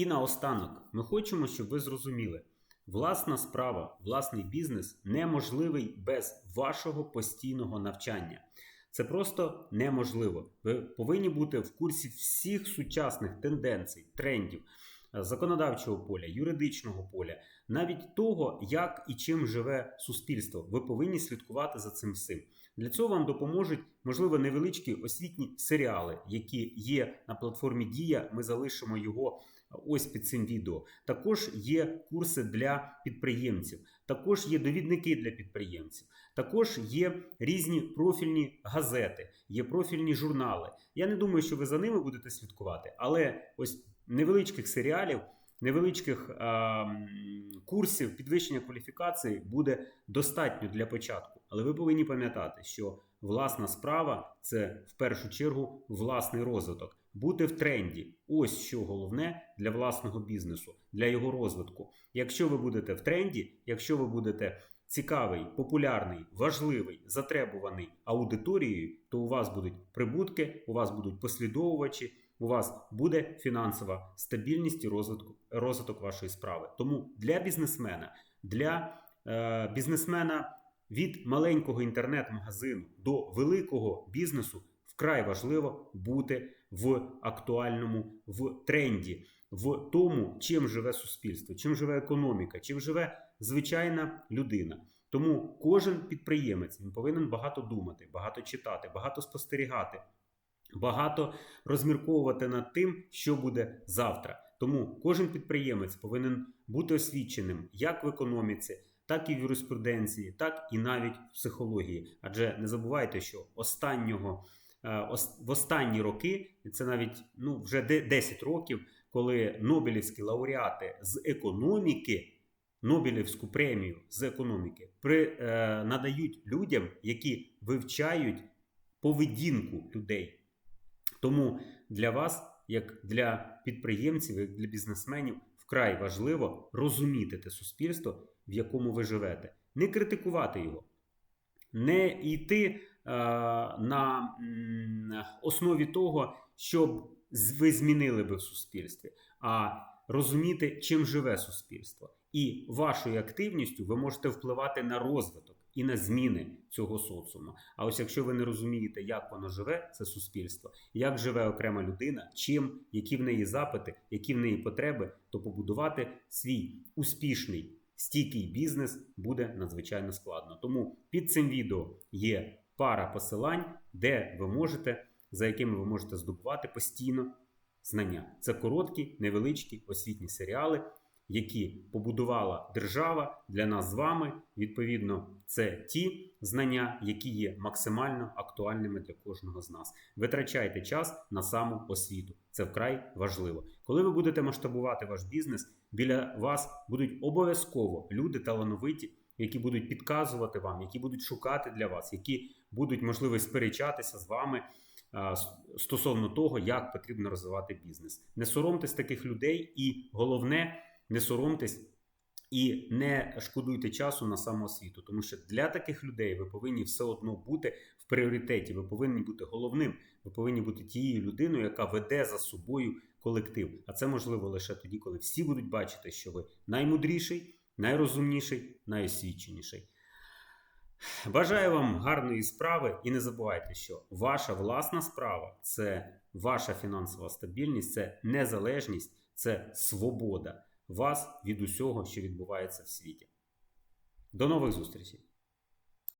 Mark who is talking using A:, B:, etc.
A: І наостанок, ми хочемо, щоб ви зрозуміли, власна справа, власний бізнес неможливий без вашого постійного навчання. Це просто неможливо. Ви повинні бути в курсі всіх сучасних тенденцій, трендів, е, законодавчого поля, юридичного поля, навіть того, як і чим живе суспільство. Ви повинні слідкувати за цим всім. Для цього вам допоможуть, можливо, невеличкі освітні серіали, які є на платформі Дія. Ми залишимо його ось під цим відео. Також є курси для підприємців, також є довідники для підприємців, також є різні профільні газети, є профільні журнали. Я не думаю, що ви за ними будете слідкувати, але ось невеличких серіалів. Невеличких а, курсів підвищення кваліфікації буде достатньо для початку, але ви повинні пам'ятати, що власна справа це в першу чергу власний розвиток, бути в тренді. Ось що головне для власного бізнесу, для його розвитку. Якщо ви будете в тренді, якщо ви будете цікавий, популярний, важливий, затребуваний аудиторією, то у вас будуть прибутки, у вас будуть послідовувачі. У вас буде фінансова стабільність і розвиток, розвиток вашої справи. Тому для бізнесмена, для е, бізнесмена від маленького інтернет-магазину до великого бізнесу вкрай важливо бути в актуальному в тренді, в тому, чим живе суспільство, чим живе економіка, чим живе звичайна людина. Тому кожен підприємець він повинен багато думати, багато читати, багато спостерігати. Багато розмірковувати над тим, що буде завтра. Тому кожен підприємець повинен бути освіченим як в економіці, так і в юриспруденції, так і навіть в психології. Адже не забувайте, що останнього в останні роки, це навіть ну вже 10 років, коли Нобелівські лауреати з економіки. Нобелівську премію з економіки при, е, надають людям, які вивчають поведінку людей. Тому для вас, як для підприємців, як для бізнесменів, вкрай важливо розуміти те суспільство, в якому ви живете, не критикувати його, не йти е, на основі того, щоб ви змінили би в суспільстві, а розуміти, чим живе суспільство. І вашою активністю ви можете впливати на розвиток і на зміни цього соціуму. А ось якщо ви не розумієте, як воно живе, це суспільство, як живе окрема людина, чим, які в неї запити, які в неї потреби, то побудувати свій успішний стійкий бізнес буде надзвичайно складно. Тому під цим відео є пара посилань, де ви можете, за якими ви можете здобувати постійно знання. Це короткі, невеличкі освітні серіали які побудувала держава для нас з вами. Відповідно, це ті знання, які є максимально актуальними для кожного з нас. Витрачайте час на саму освіту. Це вкрай важливо. Коли ви будете масштабувати ваш бізнес, біля вас будуть обов'язково люди талановиті. Які будуть підказувати вам, які будуть шукати для вас, які будуть можливо сперечатися з вами а, стосовно того, як потрібно розвивати бізнес. Не соромтесь таких людей, і головне не соромтесь і не шкодуйте часу на самоосвіту, тому що для таких людей ви повинні все одно бути в пріоритеті. Ви повинні бути головним, ви повинні бути тією людиною, яка веде за собою колектив. А це можливо лише тоді, коли всі будуть бачити, що ви наймудріший, найрозумніший, найосвіченіший. Бажаю вам гарної справи і не забувайте, що ваша власна справа це ваша фінансова стабільність, це незалежність, це свобода вас від усього, що відбувається в світі. До нових зустрічей!